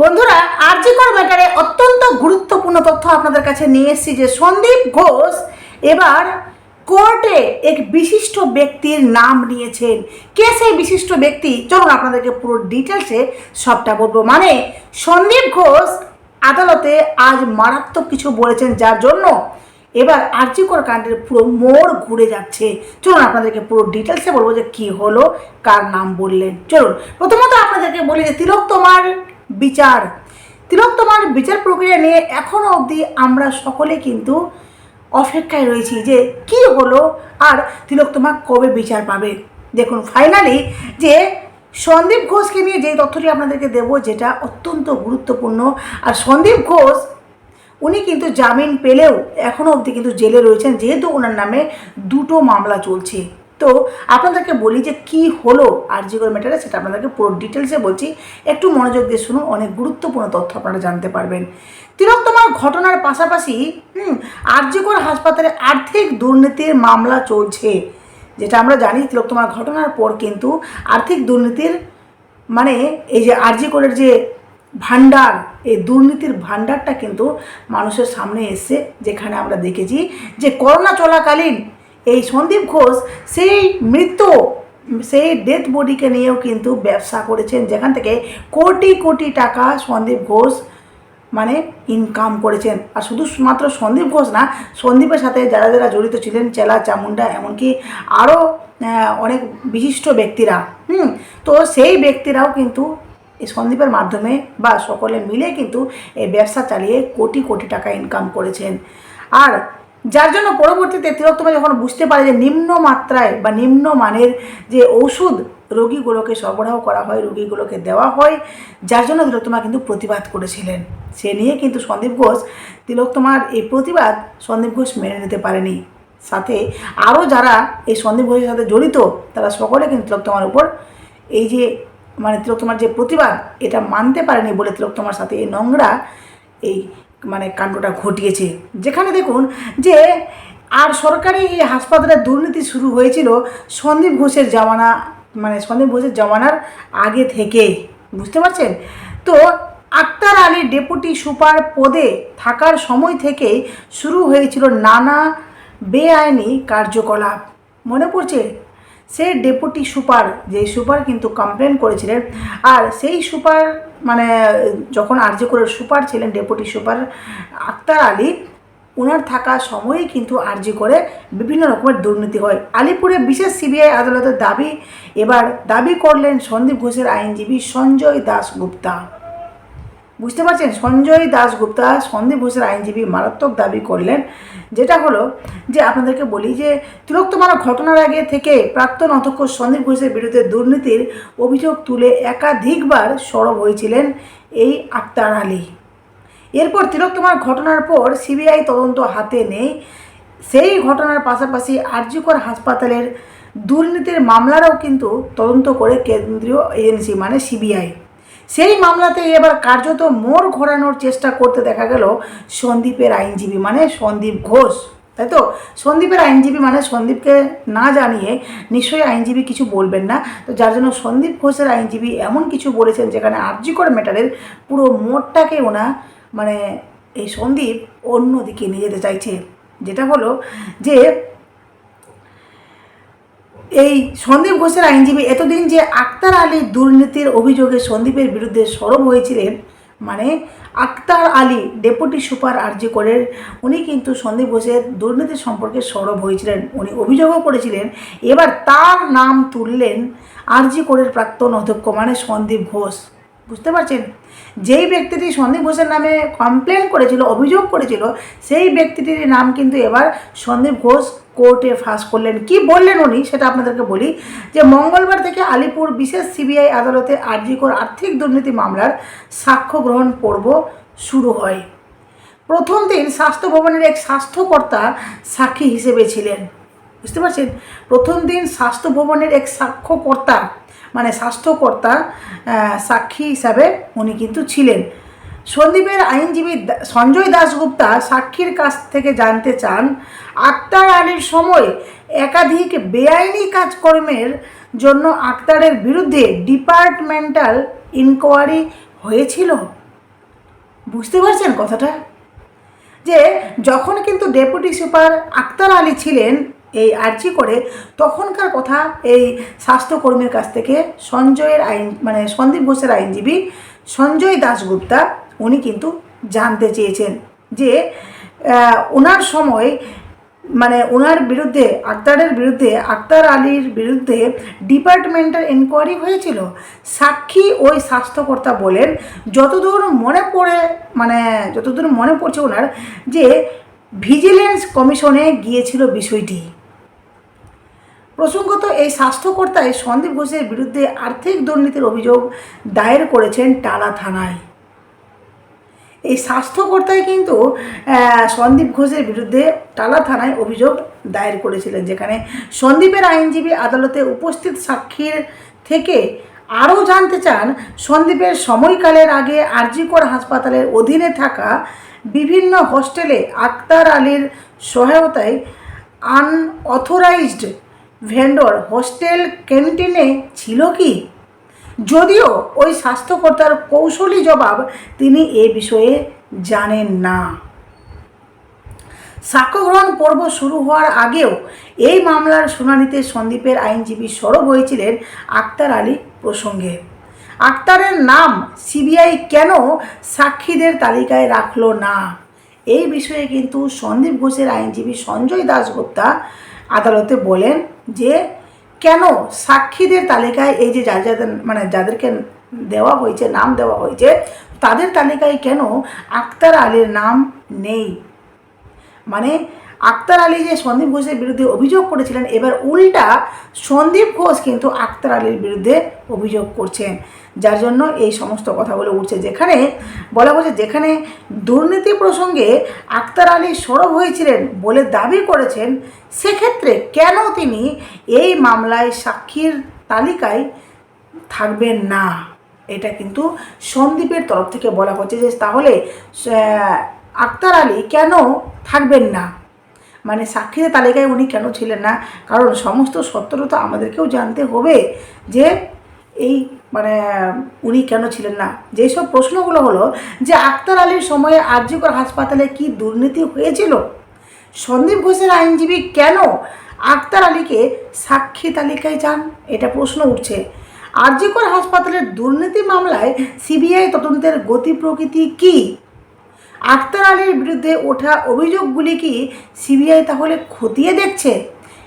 বন্ধুরা আরজিকর ম্যাটারে অত্যন্ত গুরুত্বপূর্ণ তথ্য আপনাদের কাছে নিয়ে এসেছি যে সন্দীপ ঘোষ এবার কোর্টে এক বিশিষ্ট ব্যক্তির নাম নিয়েছেন। কে সেই বিশিষ্ট ব্যক্তি? চলুন আপনাদেরকে পুরো ডিটেলসে সবটা বলব। মানে সন্দীপ ঘোষ আদালতে আজ মারাত্মক কিছু বলেছেন, যার জন্য এবার আর্যিকর কাণ্ডের পুরো মোড় ঘুরে যাচ্ছে। চলুন আপনাদেরকে পুরো ডিটেলসে বলব যে কি হলো, কার নাম বললেন। চলুন, প্রথমত আপনাদেরকে বলি যে তিলক তোমার বিচার। তিলক, তোমার বিচার প্রক্রিয়া নিয়ে এখনও অবধি আমরা সকলে কিন্তু অপেক্ষায় রয়েছি যে কি হলো আর তিলক, তোমার কবে বিচার পাবে? দেখুন ফাইনালি যে সন্দীপ ঘোষকে নিয়ে যে তথ্যটি আপনাদেরকে দেবো যেটা অত্যন্ত গুরুত্বপূর্ণ, আর সন্দীপ ঘোষ, উনি কিন্তু জামিন পেলেও এখনও অবধি কিন্তু জেলে রয়েছেন, যেহেতু ওনার নামে দুটো মামলা চলছে। তো আপনাদেরকে বলি যে কি হলো আরজিগর ম্যাটারে সেটা আপনাদেরকে পুরো ডিটেলসে বলছি। একটু মনোযোগ দিয়ে শুনুন, অনেক গুরুত্বপূর্ণ তথ্য আপনারা জানতে পারবেন। তিলোত্তমার ঘটনার পাশাপাশি, হুম আরজিগর হাসপাতালে আর্থিক দুর্নীতির মামলা চলছে। যেটা আমরা জানি, তিলোত্তমার ঘটনার পর কিন্তু আর্থিক দুর্নীতির মানে এই যে আরজি করের যে ভান্ডার এই দুর্নীতির ভান্ডারটা কিন্তু মানুষের সামনে এসছে, যেখানে আমরা দেখেছি যে করোনা চলাকালীন এই সন্দীপ ঘোষ সেই মৃত, সেই ডেথ বডিকে নিয়েও কিন্তু ব্যবসা করেছেন। যেখান থেকে কোটি কোটি টাকা সন্দীপ ঘোষ মানে ইনকাম করেছেন। আর শুধু মাত্র সন্দীপ ঘোষ না, সন্দীপের সাথে যারা যারা জড়িত ছিলেন, চেলা চামুন্ডা এমনকি আরও অনেক বিশিষ্ট ব্যক্তিরা, হুম? তো সেই ব্যক্তিরাও কিন্তু এই সন্দীপের মাধ্যমে বা সকলে মিলে কিন্তু এই ব্যবসা চালিয়ে কোটি কোটি টাকা ইনকাম করেছেন। আর যার জন্য পরবর্তীতে তিলোত্তমা যখন বুঝতে পারে যে নিম্ন মাত্রায় বা নিম্ন মানের যে ওষুধ রোগীগুলোকে সরবরাহ করা হয়, রোগীগুলোকে দেওয়া হয়, যার জন্য তিলোত্তমা কিন্তু প্রতিবাদ করেছিলেন। সে নিয়ে কিন্তু সন্দীপ ঘোষ তিলোত্তমার এই প্রতিবাদ সন্দীপ ঘোষ মেনে নিতে পারেনি। সাথে আরও যারা এই সন্দীপ ঘোষের সাথে জড়িত, তারা সকলে কিন্তু তিলোত্তমার উপর এই যে মানে তিলোত্তমার যে প্রতিবাদ, এটা মানতে পারেনি বলে তিলোত্তমার সাথে এই নোংরা এই মানে কাণ্ডটা ঘটিয়েছে। যেখানে দেখুন যে আর সরকারি এই হাসপাতালে দুর্নীতি শুরু হয়েছিল সন্দীপ ঘোষের জামানা মানে সন্দীপ ঘোষের জামানার আগে থেকে। বুঝতে পারছেন? তো আক্তার আলী ডেপুটি সুপার পদে থাকার সময় থেকেই শুরু হয়েছিল নানা বেআইনি কার্যকলাপ। মনে পড়ছে? সে ডেপুটি সুপার যে সুপার কিন্তু কমপ্লেন করেছিলেন। আর সেই সুপার মানে যখন আর্য করে সুপার ছিলেন, ডেপুটি সুপার আক্তার আলী ওনার থাকা সময়েই কিন্তু আর্জি করে বিভিন্ন রকমের দুর্নীতি হয়। আলিপুরে বিশেষ সিবিআই আদালতের দাবি, এবার দাবি করলেন সন্দীপ ঘোষের আইনজীবী সঞ্জয় দাশগুপ্তা। বুঝতে পারছেন? সঞ্জয় দাশগুপ্তা সন্দীপ ঘোষের আইনজীবী মারাত্মক দাবি করলেন, যেটা হলো যে আপনাদেরকে বলি যে, তিলোত্তমার ঘটনার আগে থেকে প্রাক্তন অধ্যক্ষ সন্দীপ ঘোষের বিরুদ্ধে দুর্নীতির অভিযোগ তুলে একাধিকবার সরব হয়েছিলেন এই আক্তার আলী। এরপর তিলোত্তমার ঘটনার পর সিবিআই তদন্ত হাতে নেই। সেই ঘটনার পাশাপাশি আরজিকর হাসপাতালের দুর্নীতির মামলারও কিন্তু তদন্ত করে কেন্দ্রীয় এজেন্সি মানে সিবিআই। সেই মামলাতে এবার কার্যত মোড় ঘোরানোর চেষ্টা করতে দেখা গেল সন্দীপের আইনজীবী মানে সন্দীপ ঘোষ, তাই তো? সন্দীপের আইনজীবী মানে সন্দীপকে না জানিয়ে নিশ্চয়ই আইনজীবী কিছু বলবেন না। তো যার জন্য সন্দীপ ঘোষের আইনজীবী এমন কিছু বলেছেন যেখানে আর্যিকর ম্যাটারের পুরো মোড়টাকে ওনা মানে এই সন্দীপ অন্যদিকে নিয়ে যেতে চাইছে। যেটা হলো যে এই সন্দীপ ঘোষের আইনজীবী এতদিন যে আক্তার আলী দুর্নীতির অভিযোগে সন্দীপের বিরুদ্ধে সরব হয়েছিলেন মানে Akhtar Ali deputy super RG করের, উনি কিন্তু সন্দীপ ঘোষের দুর্নীতি সম্পর্কে সরব হয়েছিলেন। উনি অভিযোগও করেছিলেন, এবার তার নাম তুললেন আরজি করের প্রাক্তন অধ্যক্ষ মানে সন্দীপ ঘোষ। বুঝতে পারছেন? যেই ব্যক্তিটি সন্দীপ ঘোষের নামে কমপ্লেন করেছিল, অভিযোগ করেছিল, সেই ব্যক্তিটির নাম কিন্তু এবার সন্দীপ ঘোষ কোর্টে ফাঁস করলেন। কি বললেন উনি? সেটা আপনাদেরকে বলি যে, মঙ্গলবার থেকে আলিপুর বিশেষ সিবিআই আদালতে আরজিকর আর্থিক দুর্নীতি মামলার সাক্ষ্য গ্রহণ পর্ব শুরু হয়। প্রথম দিন স্বাস্থ্য ভবনের এক স্বাস্থ্যকর্তা সাক্ষী হিসেবে ছিলেন। বুঝতে পারছেন? প্রথম দিন স্বাস্থ্য ভবনের এক সাক্ষ্যকর্তা মানে স্বাস্থ্যকর্তা সাক্ষী হিসাবে উনি কিন্তু ছিলেন। সন্দীপের আইনজীবী সঞ্জয় দাশগুপ্তা সাক্ষীর কাছ থেকে জানতে চান, আক্তার আলীর সময় একাধিক বেআইনি কাজকর্মের জন্য আক্তারের বিরুদ্ধে ডিপার্টমেন্টাল ইনকোয়ারি হয়েছিল। বুঝতে পারছেন কথাটা? যে যখন কিন্তু ডেপুটি সুপার আক্তার আলী ছিলেন এই আর্জি করে তখনকার কথা এই স্বাস্থ্যকর্মীর কাছ থেকে সঞ্জয়ের আইন মানে সন্দীপ ঘোষের আইনজীবী সঞ্জয় দাশগুপ্তা, উনি কিন্তু জানতে চেয়েছেন যে ওনার সময় মানে ওনার বিরুদ্ধে, আক্তারের বিরুদ্ধে, আক্তার আলীর বিরুদ্ধে ডিপার্টমেন্টাল এনকোয়ারি হয়েছিল। সাক্ষী ওই স্বাস্থ্যকর্তা বলেন, যতদূর মনে পড়ে মানে যতদূর মনে পড়ছে ওনার, যে ভিজিলেন্স কমিশনে গিয়েছিল বিষয়টি। প্রসঙ্গত এই স্বাস্থ্যকর্তায় সন্দীপ ঘোষের বিরুদ্ধে আর্থিক দুর্নীতির অভিযোগ দায়ের করেছেন টালা থানায়। এই স্বাস্থ্যকর্তাই কিন্তু সন্দীপ ঘোষের বিরুদ্ধে টালা থানায় অভিযোগ দায়ের করেছিলেন, যেখানে সন্দীপের আইনজীবী আদালতে উপস্থিত সাক্ষীর থেকে আরও জানতে চান, সন্দীপের সময়কালের আগে আরজিকর হাসপাতালের অধীনে থাকা বিভিন্ন হোস্টেলে আক্তার আলীর সহায়তায় আনঅথরাইজড ভেন্ডর হোস্টেল ক্যান্টিনে ছিল কি? যদিও ওই স্বাস্থ্যকর্তার কৌশলী জবাব তিনি এ বিষয়ে জানেন না। সাক্ষ্যগ্রহণ পর্ব শুরু হওয়ার আগেও এই মামলার শুনানিতে সন্দীপের আইনজীবী সরব হয়েছিলেন আক্তার আলী প্রসঙ্গে। আক্তারের নাম সিবিআই কেন সাক্ষীদের তালিকায় রাখল না? এই বিষয়ে কিন্তু সন্দীপ ঘোষের আইনজীবী সঞ্জয় দাশগুপ্তা আদালতে বলেন যে কেন সাক্ষীদের তালিকায় এই যে যা যাদের মানে যাদেরকে দেওয়া হয়েছে, নাম দেওয়া হয়েছে, তাদের তালিকায় কেন আক্তার আলীর নাম নেই? মানে আক্তার আলী যে সন্দীপ ঘোষের বিরুদ্ধে অভিযোগ করেছিলেন, এবার উল্টা সন্দীপ ঘোষ কিন্তু আক্তার আলীর বিরুদ্ধে অভিযোগ করছেন। যার জন্য এই সমস্ত কথাগুলো উঠছে। যেখানে বলা হচ্ছে যেখানে দুর্নীতি প্রসঙ্গে আক্তার আলী সরব হয়েছিলেন বলে দাবি করেছেন, সেক্ষেত্রে কেন তিনি এই মামলায় সাক্ষীর তালিকায় থাকবেন না? এটা কিন্তু সন্দীপের তরফ থেকে বলা হচ্ছে যে, তাহলে আক্তার আলী কেন থাকবেন না? মানে সাক্ষীদের তালিকায় উনি কেন ছিলেন না? কারণ সমস্ত সত্যটা তো আমাদেরকেও জানতে হবে যে এই মানে উনি কেন ছিলেন না? যেসব প্রশ্নগুলো হলো যে আক্তার আলীর সময়ে আরজিকর হাসপাতালে কি দুর্নীতি হয়েছিল? সন্দীপ ঘোষের আইনজীবী কেন আক্তার আলীকে সাক্ষী তালিকায় চান? এটা প্রশ্ন উঠছে। আরজিকর হাসপাতালের দুর্নীতি মামলায় সিবিআই তদন্তের গতি প্রকৃতি কী? আক্তার আলীর বিরুদ্ধে ওঠা অভিযোগগুলি কি সিবিআই তাহলে খতিয়ে দেখছে?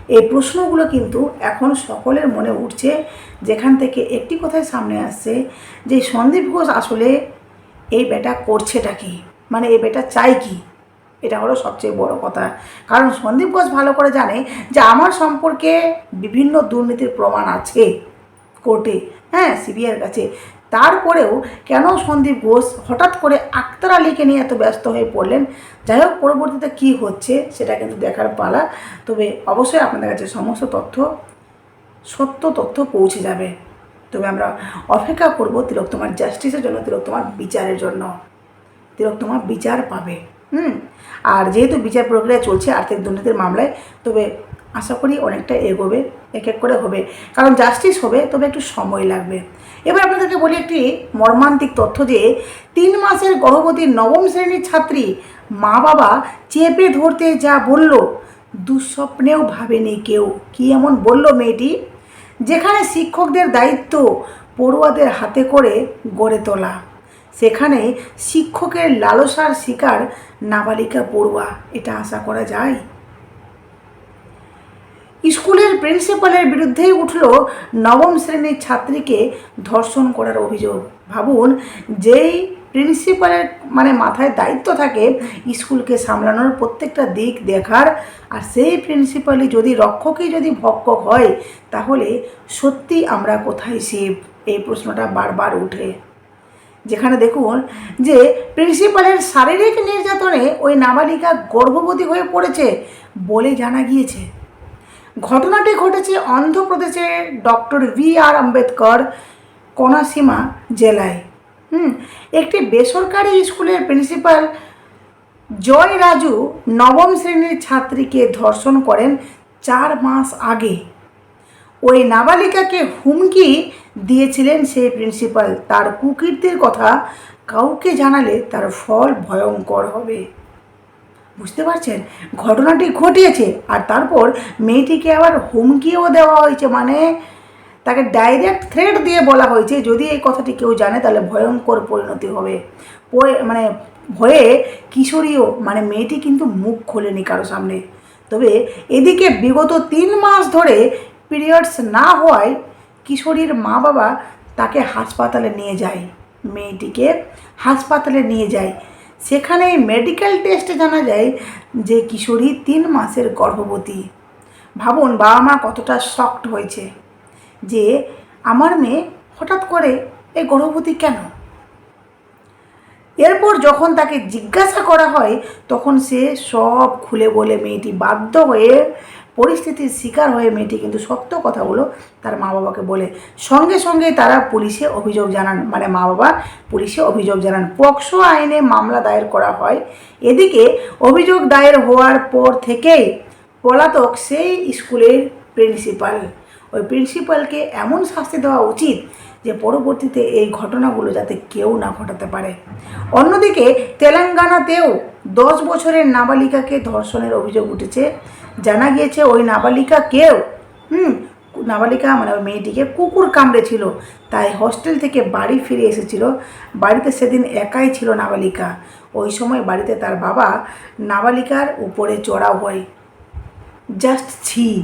এই প্রশ্নগুলো কিন্তু এখন সকলের মনে উঠছে। যেখান থেকে একটি কথাই সামনে আসছে যে সন্দীপ ঘোষ আসলে এই বেটা করছেটা কি? মানে এই বেটা চাই কি? এটা হলো সবচেয়ে বড় কথা। কারণ সন্দীপ ঘোষ ভালো করে জানে যে আমার সম্পর্কে বিভিন্ন দুর্নীতির প্রমাণ আছে কোর্টে হ্যাঁ সিবিআইয়ের কাছে। তারপরেও কেন সন্দীপ ঘোষ হঠাৎ করে আক্তার আলীকে নিয়ে এত ব্যস্ত হয়ে পড়লেন? যাই হোক, পরবর্তীতে কী হচ্ছে সেটা কিন্তু দেখার পালা। তবে অবশ্যই আপনাদের কাছে সমস্ত তথ্য, সত্য তথ্য পৌঁছে যাবে। তবে আমরা অপেক্ষা করব তিলক তোমার জাস্টিসের জন্য তিলক তোমার বিচারের জন্য। তিলক তোমার বিচার পাবে, হুম? আর যেহেতু বিচার প্রক্রিয়া চলছে আর্থিক দুর্নীতির মামলায়, তবে আশা করি অনেকটা এগোবে এক এক করে হবে। কারণ জাস্টিস হবে, তবে একটু সময় লাগবে। এবার আপনাদেরকে বলি একটি মর্মান্তিক তথ্য যে, তিন মাসের গর্ভবতী নবম শ্রেণির ছাত্রী মা বাবা চেপে ধরতে যা বলল, দুঃস্বপ্নেও ভাবেনি কেউ। কি এমন বলল মেয়েটি? যেখানে শিক্ষকদের দায়িত্ব পড়ুয়াদের হাতে করে গড়ে তোলা। সেখানে শিক্ষকের লালসার শিকার নাবালিকা পড়ুয়া। এটা আশা করা যায়? স্কুলের প্রিন্সিপালের বিরুদ্ধেই উঠল নবম শ্রেণির ছাত্রীকে ধর্ষণ করার অভিযোগ। ভাবুন, যেই প্রিন্সিপালের মানে মাথায় দায়িত্ব থাকে স্কুলকে সামলানোর প্রত্যেকটা দিক দেখার, আর সেই প্রিন্সিপালই যদি রক্ষকই যদি ভক্ষক হয়, তাহলে সত্যি আমরা কোথায় শিব? এই প্রশ্নটা বারবার উঠে। যেখানে দেখুন যে প্রিন্সিপালের শারীরিক নির্যাতনে ওই নাবালিকা গর্ভবতী হয়ে পড়েছে বলে জানা গিয়েছে। ঘটনাটি ঘটেছে অন্ধ্রপ্রদেশের doctor V R Ambedkar Konaseema জেলায়। হুম, একটি বেসরকারি স্কুলের প্রিন্সিপাল জয় রাজু নবম শ্রেণির ছাত্রীকে ধর্ষণ করেন চার মাস আগে। ওই নাবালিকাকে হুমকি দিয়েছিলেন সেই প্রিন্সিপাল। তার কুকীর্তির কথা কাউকে জানালে তার ফল ভয়ঙ্কর হবে। বুঝতে পারছেন? ঘটনাটি ঘটিয়েছে আর তারপর মেয়েটিকে আবার হুমকিও দেওয়া হয়েছে। মানে তাকে ডাইরেক্ট থ্রেট দিয়ে বলা হয়েছে। যদি এই কথাটি কেউ জানে, তাহলে ভয়ঙ্কর পরিণতি হবে। মানে ভয়ে কিশোরীও মানে মেয়েটি কিন্তু মুখ খোলেনি কারও সামনে। তবে এদিকে বিগত তিন মাস ধরে পিরিয়ডস না হওয়ায় কিশোরীর মা বাবা তাকে হাসপাতালে নিয়ে যায়। মেয়েটিকে হাসপাতালে নিয়ে যায়। সেখানে মেডিকেল টেস্টে জানা যায় যে কিশোরী তিন মাসের গর্ভবতী। ভাবুন বাবা মা কতটা শকড হয়েছে যে আমার মেয়ে হঠাৎ করে এই গর্ভবতী কেন? এরপর যখন তাকে জিজ্ঞাসা করা হয়, তখন সে সব খুলে বলে মেয়েটি বাধ্য হয়ে পরিস্থিতির শিকার হয়ে মেয়েটি কিন্তু সত্য কথাগুলো তার মা বাবাকে বলে। সঙ্গে সঙ্গে তারা পুলিশে অভিযোগ জানান মানে মা বাবা পুলিশে অভিযোগ জানান। পক্সো আইনে মামলা দায়ের করা হয়। এদিকে অভিযোগ দায়ের হওয়ার পর থেকেই পলাতক সেই স্কুলের প্রিন্সিপাল। ওই প্রিন্সিপালকে এমন শাস্তি দেওয়া উচিত যে পরবর্তীতে এই ঘটনাগুলো যাতে কেউ না ঘটাতে পারে। অন্যদিকে তেলেঙ্গানাতেও দশ বছরের নাবালিকাকে ধর্ষণের অভিযোগ উঠেছে। জানা গিয়েছে ওই নাবালিকা কেউ? হুম, নাবালিকা মানে ওই মেয়েটিকে কুকুর কামড়েছিল। তাই হস্টেল থেকে বাড়ি ফিরে এসেছিল। বাড়িতে সেদিন একাই ছিল নাবালিকা। ওই সময় বাড়িতে তার বাবা নাবালিকার উপরে চড়াও হয়। জাস্ট ছি,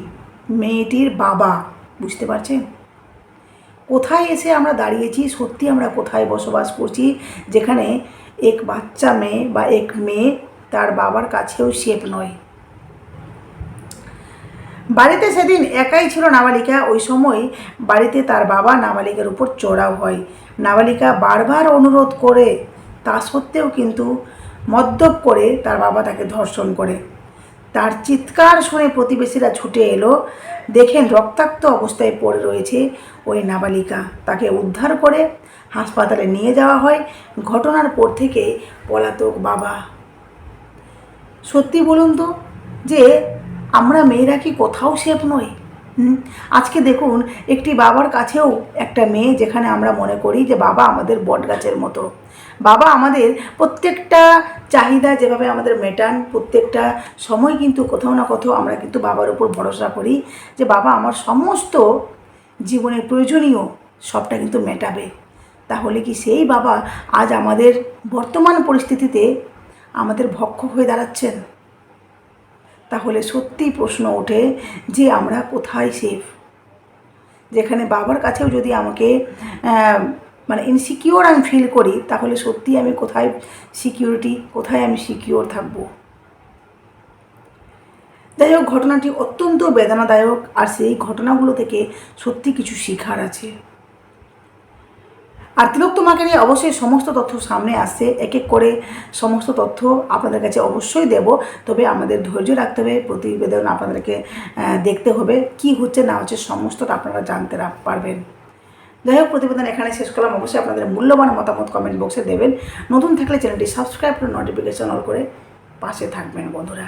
মেয়েটির বাবা। বুঝতে পারছেন? কোথায় এসে আমরা দাঁড়িয়েছি? সত্যি আমরা কোথায় বসবাস করছি? যেখানে এক বাচ্চা মেয়ে বা এক মেয়ে তার বাবার কাছেও সেফ নয়। বাড়িতে সেদিন একাই ছিল নাবালিকা। ওই সময় বাড়িতে তার বাবা নাবালিকার উপর চড়াও হয়। নাবালিকা বারবার অনুরোধ করে, তা সত্ত্বেও কিন্তু মদ্যপ করে তার বাবা তাকে ধর্ষণ করে। তার চিৎকার শুনে প্রতিবেশীরা ছুটে এলো। দেখেন রক্তাক্ত অবস্থায় পড়ে রয়েছে ওই নাবালিকা। তাকে উদ্ধার করে হাসপাতালে নিয়ে যাওয়া হয়। ঘটনার পর থেকে পলাতক বাবা। সত্যি বলুন তো যে আমরা মেয়েরা কি কোথাও সেফ নই? আজকে দেখুন, একটি বাবার কাছেও একটা মেয়ে যেখানে আমরা মনে করি যে বাবা আমাদের বটগাছের মতো। বাবা আমাদের প্রত্যেকটা চাহিদা যেভাবে আমাদের মেটান, প্রত্যেকটা সময় কিন্তু কোথাও না কোথাও আমরা কিন্তু বাবার উপর ভরসা করি যে বাবা আমার সমস্ত জীবনের প্রয়োজনীয় সবটা কিন্তু মেটাবে। তাহলে কি সেই বাবা আজ আমাদের বর্তমান পরিস্থিতিতে আমাদের ভক্ষ হয়ে দাঁড়াচ্ছেন? তাহলে সত্যিই প্রশ্ন ওঠে যে আমরা কোথায় সেফ যেখানে বাবার কাছেও যদি আমাকে মানে ইনসিকিওর আমি ফিল করি, তাহলে সত্যি আমি কোথায় সিকিউরিটি কোথায় আমি সিকিওর থাকব? যাই হোক, ঘটনাটি অত্যন্ত বেদনাদায়ক আর সেই ঘটনাগুলো থেকে সত্যি কিছু শেখার আছে। আর তিলক তোমাকে নিয়ে অবশ্যই সমস্ত তথ্য সামনে আসছে এক এক করে সমস্ত তথ্য আপনাদের কাছে অবশ্যই দেব। তবে আমাদের ধৈর্য রাখতে হবে, প্রতিবেদন আপনাদেরকে দেখতে হবে কি হচ্ছে, না হচ্ছে, সমস্তটা আপনারা জানতে পারবেন। যাই হোক, প্রতিবেদন এখানে শেষ করলাম। অবশ্যই আপনাদের মূল্যবান মতামত কমেন্ট বক্সে দেবেন। নতুন থাকলে চ্যানেলটি সাবস্ক্রাইব করে নোটিফিকেশন অল করে পাশে থাকবেন বন্ধুরা।